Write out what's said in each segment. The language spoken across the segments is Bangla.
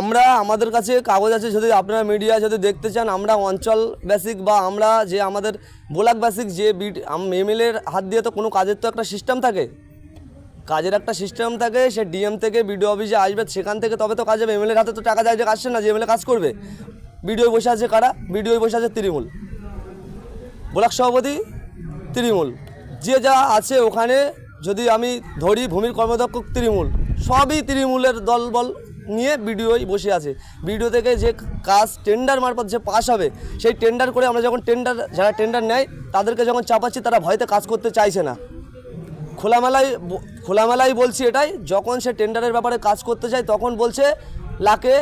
আমরা, আমাদের কাছে কাগজ আছে, যদি আপনারা মিডিয়া যদি দেখতে চান, আমরা অঞ্চল বেসিক বা আমরা যে আমাদের ব্লক বেসিক যে বিট এমএলএর হাত দিয়ে তো কোনো কাজের তো একটা সিস্টেম থাকে। কাজের একটা সিস্টেম থাকে, সে ডিএম থেকে বিডিও অফিসে আসবে, সেখান থেকে তবে তো কাজ হবে। এমএলএর হাতে তো টাকা যায় যে আসছে না, যে এমএলএ কাজ করবে। বিডিও বসে আছে কারা? বিডিও বসে আছে তৃণমূল। ব্লক সভাপতি তৃণমূল। যে যা আছে ওখানে, যদি আমি ধরি ভূমির কর্মদক্ষ তৃণমূল, সবই তৃণমূলের দলবল। নিয়ে বিডিওই বসে আছে। বিডিও থেকে যে কাজ টেন্ডার মারফত যে পাস হবে সেই টেন্ডার করে আমরা যখন টেন্ডার যারা টেন্ডার নেয় তাদেরকে যখন চাপাচ্ছি তারা ভয়তে কাজ করতে চাইছে না। খোলামেলায় খোলামেলায় বলছি এটাই যখন সে টেন্ডারের ব্যাপারে কাজ করতে চায় তখন বলছে লাখে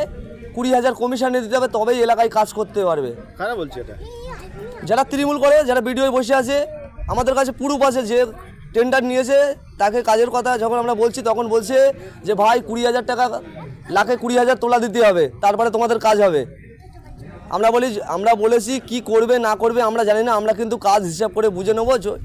কুড়ি হাজার কমিশনে দিতে হবে তবেই এলাকায় কাজ করতে পারবে। কারা বলছে এটা? যারা তৃণমূল করে যারা বিডিও বসে আছে আমাদের কাছে পুরুপ আছে যে টেন্ডার নিয়েছে তাকে কাজের কথা যখন আমরা বলছি তখন বলছে যে ভাই কুড়ি হাজার টাকা লাখে কুড়ি হাজার তোলা দিতে হবে তারপরে তোমাদের কাজ হবে। আমরা বলি আমরা বলেছি কি করবে না করবে আমরা জানি না আমরা কিন্তু কাজ হিসাব করে বুঝে নেব।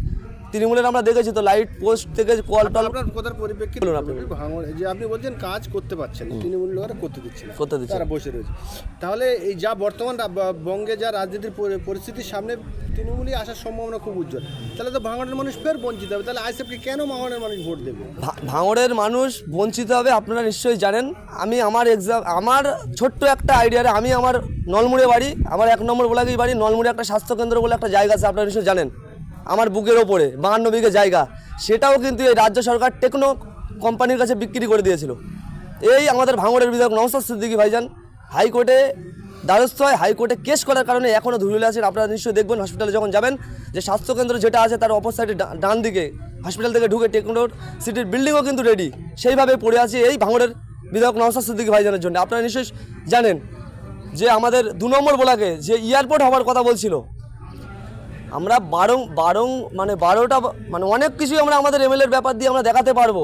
তৃণমূলের আমরা দেখেছি তো লাইট পোস্ট থেকে কল টল আপনার কথার পরিপ্রেক্ষিতে বলুন আপনি। যে আপনি বলছেন কাজ করতে পারছেন তৃণমূল লোকেরা করতে দিচ্ছে না করতে দিচ্ছে তারা বসে রয়েছে। তাহলে এই যা বর্তমান বঙ্গে যা রাজনীতির পরি- পরিস্থিতির সামনে তৃণমূলই আসার সম্ভাবনা খুব উজ্জ্বল। তাহলে তো ভাঙড়ের মানুষ ফের বঞ্চিত হবে। তাহলে আইসিএফকে কেন ভাঙড়ের মানুষ ভোট দেবে? ভাঙড়ের মানুষ বঞ্চিত হবে, আপনারা নিশ্চয়ই জানেন। আমি আমার এক্সাম আমার ছোট্ট একটা আইডিয়ারে আমি আমার নলমুড়ে বাড়ি, আমার এক নম্বর বলাগেই বাড়ি, নলমুড়ে একটা স্বাস্থ্যকেন্দ্র বলে একটা জায়গা আছে, আপনারা নিশ্চয়ই জানেন। আমার বুকের ওপরে, বাহান্ন বিঘে জায়গা। সেটাও কিন্তু এই রাজ্য সরকার টেকনো কোম্পানির কাছে বিক্রি করে দিয়েছিল। এই আমাদের ভাঙড়ের বিধায়ক নওসাদ সিদ্দিকী ভাইজান, হাইকোর্টে দ্বারস্থ হয় হাইকোর্টে কেস করার কারণে এখনও ধুলে আছেন। আপনারা নিশ্চয়ই দেখবেন হসপিটালে যখন যাবেন, যে স্বাস্থ্যকেন্দ্র যেটা আছে তার অপর সাইডে ডান দিকে হসপিটাল থেকে ঢুকে টেকনোর সিটির বিল্ডিংও কিন্তু রেডি সেইভাবে পড়ে আছে এই ভাঙড়ের বিধায়ক নওসাদ সিদ্দিকী ভাইজানের জন্য। আপনারা নিশ্চয়ই জানেন যে আমাদের দু নম্বর বলাকে যে এয়ারপোর্ট হওয়ার কথা বলছিল, আমরা বারং বারং মানে বারোটা মানে অনেক কিছুই আমরা আমাদের এমএলএর ব্যাপার দিয়ে আমরা দেখাতে পারব।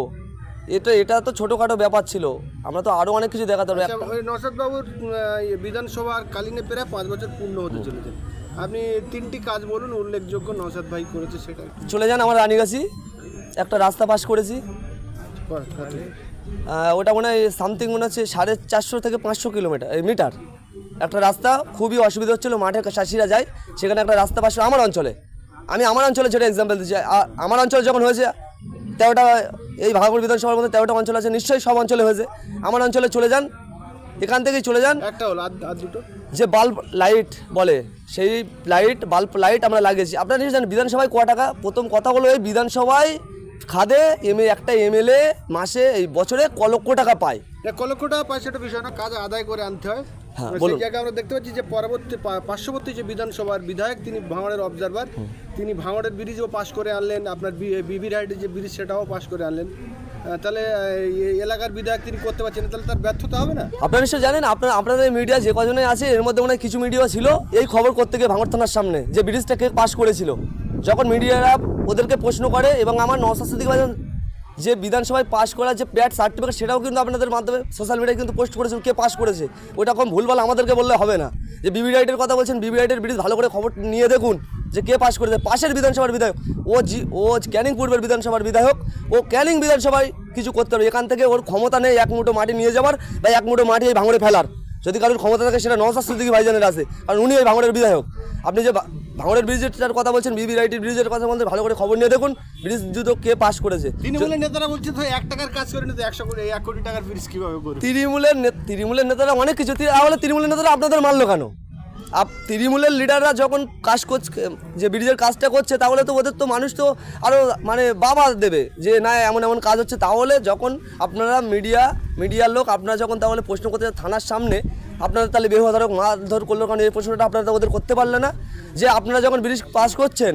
এটা এটা তো ছোটোখাটো ব্যাপার ছিল। আমরা তো আরও অনেক কিছু দেখাতে পারব। আচ্ছা, নসাদ বাবুর বিধানসভার কালীনে প্রায় পাঁচ বছর পূর্ণ হতে চলেছে। আপনি তিনটি কাজ বলুন উল্লেখযোগ্য নসাদ ভাই করেছে সেটা চলে যান আমার রানীগাছি। একটা রাস্তা পাস করেছি। ওটা মনে হয় সামথিং মনে হচ্ছে সাড়ে চারশো থেকে পাঁচশো কিলোমিটার মিটার একটা রাস্তা খুবই অসুবিধা হচ্ছিল মাঠে চাষিরা যায় সেখানে একটা রাস্তা পাশ আমার অঞ্চলে। আমি আমার অঞ্চলে যেটা এক্সাম্পল দিচ্ছি। আমার অঞ্চলে যখন হয়েছে তেরোটা এই ভাগপুর বিধানসভার মধ্যে তেরোটা অঞ্চল আছে নিশ্চয়ই সব অঞ্চলে হয়েছে। আমার অঞ্চলে চলে যান এখান থেকেই চলে যান। একটা হলো আর দুটো? যে বাল্ব লাইট বলে সেই লাইট বাল্ব লাইট আমরা লাগিয়েছি। আপনারা নিশ্চয় জানেন বিধানসভায় ক টাকা? প্রথম কথা হলো এই বিধানসভায় খাদে এম একটা এমএলএ মাসে এই বছরে ক লক্ষ টাকা পায়। এক লক্ষ টাকা পায় সেটা বিষয় না কাজ আদায় করে আনতে হয়। হ্যাঁ, সেই জায়গায় আমরা দেখতে পাচ্ছি যে পরবর্তী পার্শ্ববর্তী যে বিধানসভার বিধায়ক তিনি ভাঙড়ের অবজারভার তিনি ভাঙড়ের ব্রিজও পাশ করে আনলেন আপনার বিবি রাইডের যে ব্রিজ সেটাও পাশ করে আনলেন। তাহলে এলাকার বিধায়ক তিনি করতে পারছেন তাহলে তার ব্যর্থতা হবে না? আপনারা নিশ্চয়ই জানেন আপনার আপনাদের মিডিয়া যে কজনে আছে এর মধ্যে মনে কিছু মিডিয়া ছিল এই খবর করতে গিয়ে ভাঙড় থানার সামনে যে ব্রিজটাকে পাশ করেছিল। যখন মিডিয়ারা ওদেরকে প্রশ্ন করে এবং আমার নশাস্তি ভাইজান যে বিধানসভায় পাশ করা যে প্যাড সার্টিফিকেট সেটাও কিন্তু আপনাদের মাধ্যমে সোশ্যাল মিডিয়ায় কিন্তু পোস্ট করেছিল কে পাশ করেছে, ওটা কম ভুলভাল আমাদেরকে বললে হবে না। যে বিবি রাইটের কথা বলছেন বিবি রাইটের ব্রিজ ভালো করে খবর নিয়ে দেখুন যে কে পাশ করেছে। পাশের বিধানসভার বিধায়ক, ও জি, ও ক্যানিং পূর্বের বিধানসভার বিধায়ক, ও ক্যানিং বিধানসভায় কিছু করতে পারবে এখান থেকে ওর ক্ষমতা নেই এক মুঠো মাটি নিয়ে যাওয়ার বা এক মুঠো মাটি এই ভাঙড়ে ফেলার। যদি কারোর ক্ষমতা থাকে, সেটা সিদ্দিকী ভাইজানের আছে, কারণ উনি ওই ভাঙড়ের বিধায়ক। আপনি যে ভাঙড়ের ব্রিজের কথা বলছেন বিবি রাইটের ব্রিজের কথা বলতে ভালো করে খবর নিয়ে দেখুন ব্রিজ দুটো কে পাশ করেছে? তৃণমূলের নেতারা বলছে তো এক টাকার কাজ করে নিতে একশো কোটি এক কোটি টাকার ব্রিজ কীভাবে করবে? তৃণমূলের তৃণমূলের নেতারা অনেক কিছু তাহলে তৃণমূলের নেতারা আপনাদের মারলো কেন? আপ তৃণমূলের লিডাররা যখন কাজ করছে যে ব্রিজের কাজটা করছে তাহলে তো ওদের তো মানুষ তো আরও মানে বাবা দেবে যে না এমন এমন কাজ হচ্ছে। তাহলে যখন আপনারা মিডিয়া মিডিয়ার লোক আপনারা যখন তাহলে প্রশ্ন করতে থানার সামনে আপনারা তাহলে বেহধারক মারধর করল কারণ এই প্রশ্নটা আপনারা তো ওদের করতে পারলে না। যে আপনারা যখন ব্রিজ পাস করছেন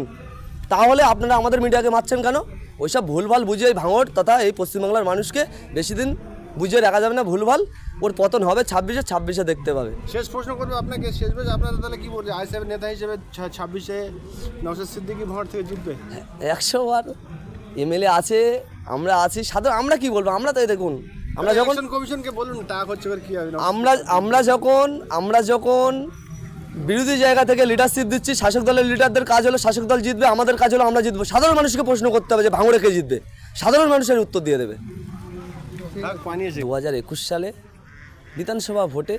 তাহলে আপনারা আমাদের মিডিয়াকে মারছেন কেন? ওইসব ভুলভাল বুঝিয়ে এই ভাঙড় তথা এই পশ্চিমবাংলার মানুষকে বেশি দিন বুঝিয়ে রাখা যাবে না ভুলভাল। ওর পতন হবে ছাব্বিশে ছাব্বিশে দেখতে পাবে। শেষ প্রশ্ন করব আপনাকে শেষ বেশ আপনারা তাহলে কি বলছে আইসিএফ নেতা হিসেবে ছাব্বিশে নওশাদ সিদ্দিকি ভাঙড় থেকে জিতবে? একশো বার এমএলএ আছে আমরা আছি সাধারণ আমরা কি বলব? আমরা তাই দেখুন। আমরা যখন কমিশনকে বলুন টাকা খরচ করে কি হবে আমরা আমরা যখন আমরা যখন বিরোধী জায়গা থেকে লিডারশিপ দিচ্ছি শাসক দলের লিডারদের কাজ হলো শাসক দল জিতবে আমাদের কাজ হলো আমরা জিতবো। সাধারণ মানুষকে প্রশ্ন করতে হবে যে ভাঙড়ে কে জিতবে? সাধারণ মানুষের উত্তর দিয়ে দেবে। দু হাজার একুশ সালে বিধানসভা ভোটে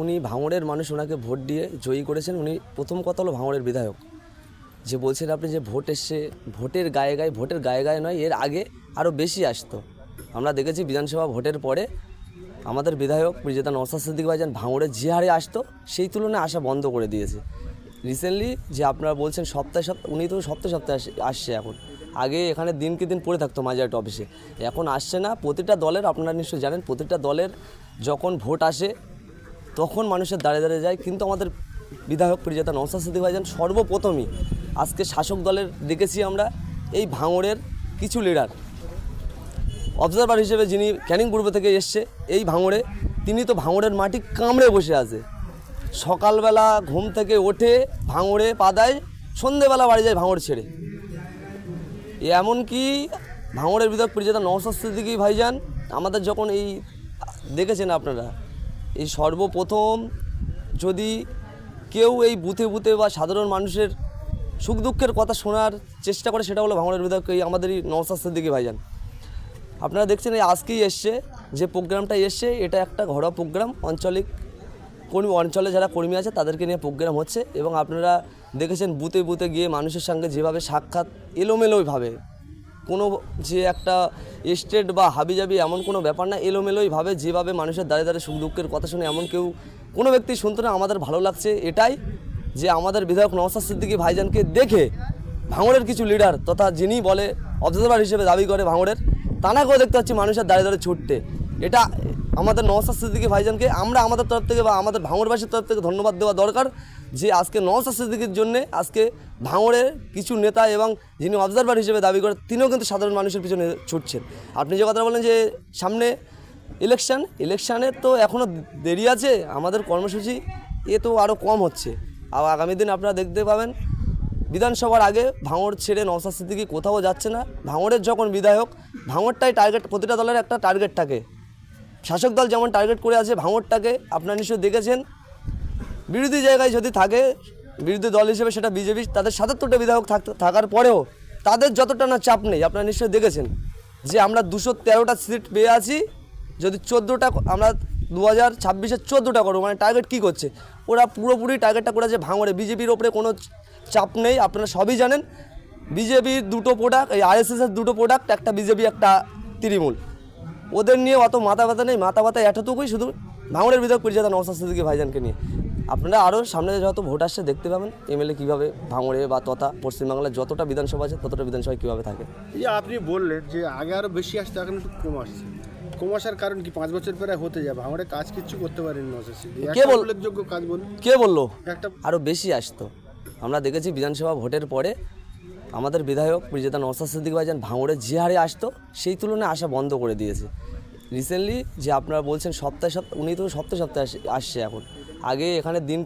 উনি ভাঙড়ের মানুষ ওনাকে ভোট দিয়ে জয়ী করেছেন। উনি প্রথম কথা হলো ভাঙড়ের বিধায়ক। যে বলছেন আপনি যে ভোট এসছে ভোটের গায়ে গায়ে ভোটের গায়ে গায়ে নয় এর আগে আরও বেশি আসতো। আমরা দেখেছি বিধানসভা ভোটের পরে আমাদের বিধায়ক বিজেতা নওসাদ সিদ্দিক ভাইজান ভাঙড়ে যে হারে আসতো, সেই তুলনায় আসা বন্ধ করে দিয়েছে। রিসেন্টলি যে আপনারা বলছেন সপ্তাহে সপ্তাহে, উনি তো সপ্তাহে সপ্তাহে আসছে এখন। আগে এখানে দিনকে দিন পড়ে থাকতো মাঝারট অফিসে এখন আসছে না, প্রতিটা দলের, আপনারা নিশ্চয়ই জানেন, প্রতিটা দলের যখন ভোট আসে, তখন মানুষের দাঁড়িয়ে দাঁড়িয়ে যায়। কিন্তু আমাদের বিধায়ক পরিজাতা নওসাদ সিদ্দিক ভাইজান সর্বপ্রথমই আজকে শাসক দলের দেখেছি আমরা, এই ভাঙড়ের কিছু লিডার অবজারভার হিসেবে যিনি ক্যানিং পূর্ব থেকে এসছে, এই ভাঙড়ে, তিনি তো ভাঙড়ের মাটি কামড়ে বসে আছে। সকালবেলা ঘুম থেকে ওঠে ভাঙড়ে পাদায়, সন্ধেবেলা বাড়ি যায় ভাঙড় ছেড়ে। এমনকি ভাঙড়ের বিধায়ক পরিচালক নওসাদ সিদ্দিকি ভাইজান, আমাদের যখন এই, দেখেছেন আপনারা, এই সর্বপ্রথম যদি কেউ এই বুথে বুথে বা সাধারণ মানুষের সুখ দুঃখের কথা শোনার চেষ্টা করে, সেটা হলো ভাঙড়ের বিধায়ক এই আমাদের এই নওসাদ সিদ্দিকি ভাইজান। আপনারা দেখছেন এই আজকেই এসছে যে প্রোগ্রামটা এসছে, এটা একটা ঘরোয়া প্রোগ্রাম। আঞ্চলিক কর্মী, অঞ্চলে যারা কর্মী আছে, তাদেরকে নিয়ে প্রোগ্রাম হচ্ছে এবং আপনারা দেখেছেন বুথে বুথে গিয়ে মানুষের সঙ্গে যেভাবে সাক্ষাৎ এলোমেলোইভাবে, কোনো যে একটা স্টেট বা হাবিজাবি এমন কোনো ব্যাপার না, এলোমেলোইভাবে যেভাবে মানুষের দাঁড়িয়ে দাঁড়িয়ে সুখ দুঃখের কথা শুনে এমন কেউ, কোনো ব্যক্তি শুনতো না, আমাদের ভালো লাগছে এটাই যে আমাদের বিধায়ক নওসাদ সিদ্দিকী ভাইজানকে দেখে ভাঙড়ের কিছু লিডার তথা যিনি বলে অবজারভার হিসেবে দাবি করে ভাঙড়ের তানাকেও দেখতে পাচ্ছি মানুষের দাঁড়িয়ে দাঁড়িয়ে ছুটতে। এটা আমাদের নওসাদ সিদ্দিকী ভাইজানকে, আমরা আমাদের তরফ থেকে বা আমাদের ভাঙড়বাসীর তরফ থেকে ধন্যবাদ দেওয়া দরকার যে আজকে নওসাদ সিদ্দিকীর জন্যে আজকে ভাঙড়ের কিছু নেতা এবং যিনি অবজারভার হিসেবে দাবি করেন তিনিও কিন্তু সাধারণ মানুষের পিছনে ছুটছেন। আপনি যে কথা বলেন যে সামনে ইলেকশন ইলেকশানে তো এখনও দেরি আছে, আমাদের কর্মসূচি এ তো আরও কম হচ্ছে। আর আগামী দিন আপনারা দেখতে পাবেন, বিধানসভার আগে ভাঙড় ছেড়ে নওসাদ সিদ্দিকি কোথাও যাচ্ছে না। ভাঙড়ের যখন বিধায়ক ভাঙড়টাই টার্গেট প্রতিটা দলের একটা টার্গেট থাকে। শাসক দল যেমন টার্গেট করে আছে ভাঙরটাকে, আপনারা নিশ্চয়ই দেখেছেন। বিরোধী জায়গায় যদি থাকে, বিরোধী দল হিসেবে সেটা বিজেপি, তাদের সাতাত্তরটা বিধায়ক থাকার পরেও তাদের যতটা না চাপ নেই, আপনারা নিশ্চয়ই দেখেছেন যে আমরা দুশো তেরোটা সিট পেয়ে আছি। যদি চোদ্দোটা আমরা দু হাজার ছাব্বিশে চোদ্দোটা করব মানে টার্গেট কী করছে? ওরা পুরোপুরি টার্গেটটা করেছে ভাঙড়ে। বিজেপির ওপরে কোনো চাপ নেই, আপনারা সবই জানেন। বিজেপির দুটো প্রোডাক্ট এই আরএসএসের দুটো প্রোডাক্ট একটা বিজেপি একটা তৃণমূল। ওদের নিয়ে অত মাথা ব্যথা নেই মাথা ব্যথা এতটুকুই শুধু ভাঙড়ের বিধায়ক পরিচালক নওসাদ সিদ্দিকী ভাইজানকে নিয়ে। আপনারা আরও সামনে যত ভোট আসছে দেখতে পাবেন এমএলএ কীভাবে ভাঙড়ে বা তথা পশ্চিমবাংলার যতটা বিধানসভা আছে ততটা বিধানসভায় কীভাবে থাকে। এই যে আপনি বললেন যে আগে আরও বেশি আসতো এখন একটু কম আসছে। কম আসার কারণ কি? পাঁচ বছর পরে হতে যাবে। ভাঙড়ে কাজ কিচ্ছু করতে পারেনি নওসাদ সিদ্দিকী। কে বল- উল্লেখযোগ্য কাজ বলুন। কে বলল? একটা আরও বেশি আসতো। আমরা দেখেছি বিধানসভা ভোটের পরে আমাদের বিধায়ক মির্জাদা নওসাদ সিদ্দিক ভাইজান ভাঙড়ে যে হারে আসতো, সেই তুলনায় আসা বন্ধ করে দিয়েছে। রিসেন্টলি যে আপনারা বলছেন সপ্তাহে সপ্তাহে, উনি তো সপ্তাহে সপ্তাহে আসে- আসছে এখন। আগে এখানে দিন